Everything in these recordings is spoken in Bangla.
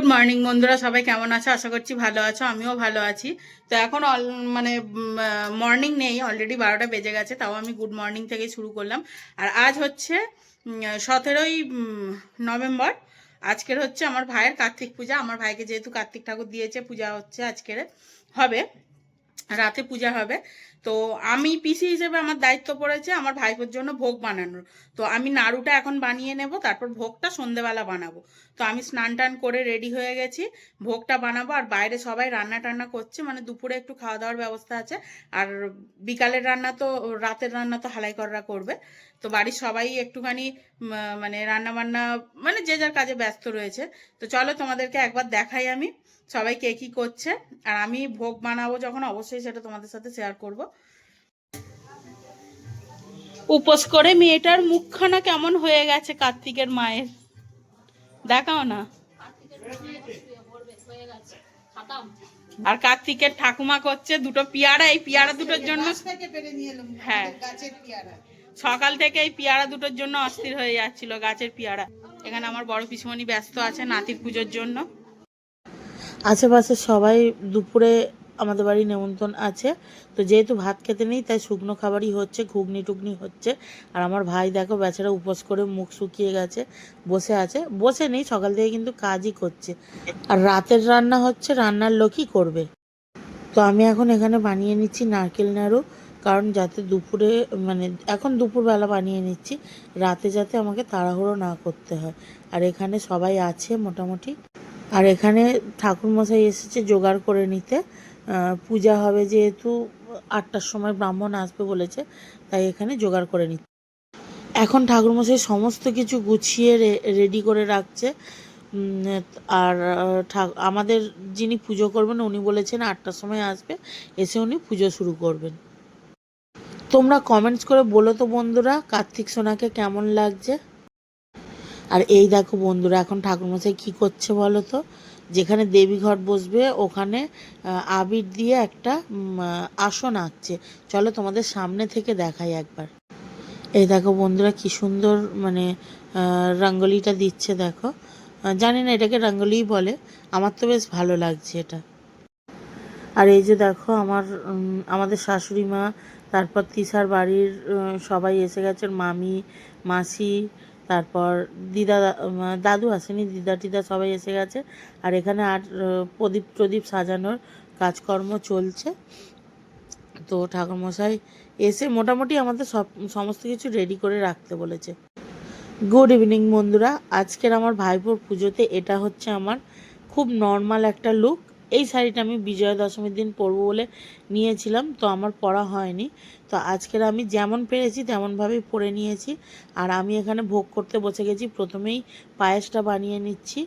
গুড মর্নিং বন্ধুরা, সবাই কেমন আছো? আশা করছি ভালো আছো, আমিও ভালো আছি। তো এখন অল মানে মর্নিং নেই অলরেডি বারোটা বেজে গেছে, তাও আমি গুড মর্নিং থেকে শুরু করলাম। আর আজ হচ্ছে সতেরোই নভেম্বর। আজকের হচ্ছে আমার ভাইয়ের কার্তিক পূজা, আমার ভাইকে যেহেতু কার্তিক ঠাকুর দিয়েছে, পূজা হচ্ছে আজকের, হবে। রাতে পূজা হবে। তো আমি পিসি হিসেবে আমার দায়িত্ব পড়েছে আমার ভাইপোর জন্য ভোগ বানানোর। তো আমি নাড়ুটা এখন বানিয়ে নেব, তারপর ভোগটা সন্ধেবেলা বানাবো। তো আমি স্নান টান করে রেডি হয়ে গেছি, ভোগটা বানাবো। আর বাইরে সবাই রান্না টান্না করছে মানে দুপুরে একটু খাওয়া দাওয়ার ব্যবস্থা আছে। আর বিকালের রান্না তো, রাতের রান্না তো হালাই কররা করবে। তো বাড়ির সবাই একটুখানি মানে রান্না বান্না মানে যে যার কাজে ব্যস্ত রয়েছে। তো চলো তোমাদেরকে একবার দেখাই আমি, সবাই কে কি করছে। আর আমি ভোগ বানাবো যখন, অবশ্যই সেটা তোমাদের সাথে শেয়ার করব। উপোস করে মেয়েটার মুখখানা কেমন হয়ে গেছে কার্তিকের মায়ের? দেখাও না। আর কার্তিকের ঠাকুমা করছে দুটো পিয়ারা এই পিয়ারা দুটোর জন্য থেকে পেরে নিয়ে এলাম হ্যাঁ। গাছের পেয়ারা। সকাল থেকে এই পিয়ারা দুটোর জন্য অস্থির হয়ে যাচ্ছিল গাছের পিয়ারা। এখানে আমার বড় পিসমণি ব্যস্ত আছে নাতির পুজোর জন্য। আশেপাশে সবাই দুপুরে আমাদের বাড়ি নেমন্তন্ন আছে। তো যেহেতু ভাত খেতে নেই, তাই শুকনো খাবারই হচ্ছে ঘুগনি টুগনি হচ্ছে। আর আমার ভাই দেখো বেচারা উপোস করে মুখ শুকিয়ে গেছে, বসে আছে। বসে নেই, সকাল থেকে কিন্তু কাজই করছে। আর রাতের রান্না হচ্ছে, রান্নার লোকই করবে। তো আমি এখন এখানে বানিয়ে নিচ্ছি নারকেল নাড়ু, কারণ যাতে দুপুরে মানে এখন দুপুরবেলা বানিয়ে নিচ্ছি। রাতে যাতে আমাকে তাড়াহুড়ো না করতে হয়। আর এখানে সবাই আছে মোটামুটি। আর এখানে ঠাকুরমশাই এসেছে জোগাড় করে নিতে। পূজা হবে যেহেতু আটটার সময় ব্রাহ্মণ আসবে বলেছে, তাই এখানে জোগাড় করে নিচ্ছে। এখন ঠাকুরমশাই সমস্ত কিছু গুছিয়ে রেডি করে রাখছে। আর আমাদের যিনি পুজো করবেন, উনি বলেছেন আটটার সময় আসবে, এসে উনি পুজো শুরু করবেন। তোমরা কমেন্টস করে বলো তো বন্ধুরা, কার্তিক সোনাকে কেমন লাগছে? আর এই দেখো বন্ধুরা, এখন ঠাকুরমশাই কি করছে বলো তো? যেখানে দেবী ঘর বসবে, ওখানে আবির দিয়ে একটা আসন আঁকছে। চলো তোমাদের সামনে থেকে দেখাই একবার। এই দেখো বন্ধুরা কি সুন্দর মানে রঙ্গোলিটা দিচ্ছে দেখো। জানি না এটাকে রঙ্গোলিই বলে, আমার তো বেশ ভালো লাগছে এটা। আর এই যে দেখো আমার আমাদের শাশুড়ি মা, তারপর তিসার বাড়ির সবাই এসে গেছেন মামি, মাসি তারপর দিদা দাদু আসেনি, দিদা টিদা সবাই এসে গেছে। আর এখানে আর প্রদীপ প্রদীপ সাজানোর কাজকর্ম চলছে। তো ঠাকুরমশাই এসে মোটামুটি আমাদের সব, সমস্ত কিছু রেডি করে রাখতে বলেছে। গুড ইভিনিং বন্ধুরা, আজকের আমার ভাইপোর পুজোতে এটা হচ্ছে আমার খুব নর্মাল একটা লুক এই শাড়িটা আমি বিজয়া দশমীর দিন পরবো বলে নিয়েছিলাম, তো আমার পরা হয়নি। তো আজকের আমি যেমন পেরেছি তেমনভাবেই পরে নিয়েছি। আর আমি এখানে ভোগ করতে বসে গেছি, প্রথমেই পায়েসটা বানিয়ে নিচ্ছি।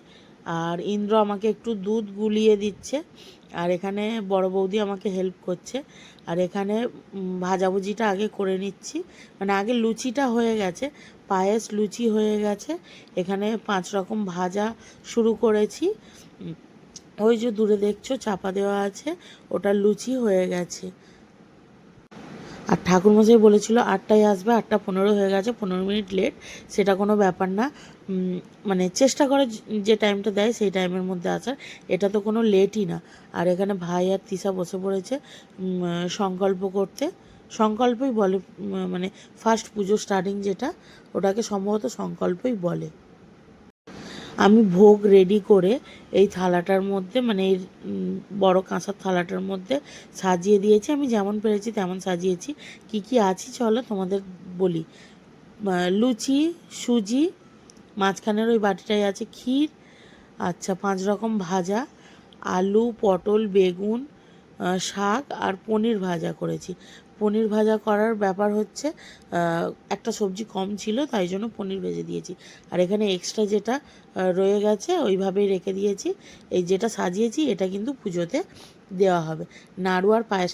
আর ইন্দ্র আমাকে একটু দুধ গুলিয়ে দিচ্ছে, আর এখানে বড় বৌদি আমাকে হেল্প করছে। আর এখানে ভাজাভুজিটা আগে করে নিচ্ছি। মানে আগে লুচিটা হয়ে গেছে, পায়েস লুচি হয়ে গেছে। এখানে পাঁচ রকম ভাজা শুরু করেছি। ওই যে দূরে দেখছ, চাপা দেওয়া আছে, ওটা লুচি হয়ে গেছে। আর ঠাকুরমশাই বলেছিল আটটায় আসবে, আটটা পনেরো হয়ে গেছে, পনেরো মিনিট লেট সেটা কোনো ব্যাপার না। মানে চেষ্টা করে যে- টাইমটা দেয়, সেই টাইমের মধ্যে আসার। এটা তো কোনো লেটই না। আর এখানে ভাই আর তিশা বসে পড়েছে সংকল্প করতে। সংকল্পই বলে মানে ফার্স্ট পুজো স্টার্টিং যেটা, ওটাকে সম্ভবত সংকল্পই বলে। আমি ভোগ রেডি করে এই থালাটার মধ্যে মানে এই বড় কাঁসার থালাটার মধ্যে সাজিয়ে দিয়েছি। আমি যেমন পেরেছি তেমন সাজিয়েছি। কি কি আছে চলো তোমাদের বলি। লুচি, সুজি, মাঝখানের ওই বাটিটাই আছে ক্ষীর আচ্ছা পাঁচ রকম ভাজা, আলু, পটল, বেগুন শাক আর পনির ভাজা করেছি। পনির ভাজা করার ব্যাপার হচ্ছে একটা সবজি কম ছিল, তাই জন্য পনির ভেজে দিয়েছি। আর এখানে এক্সট্রা যেটা রয়ে গেছে, ওইভাবেই রেখে দিয়েছি। এই যেটা সাজিয়েছি, এটা কিন্তু পুজোতে দেওয়া হবে। নাড়ু আর পায়েস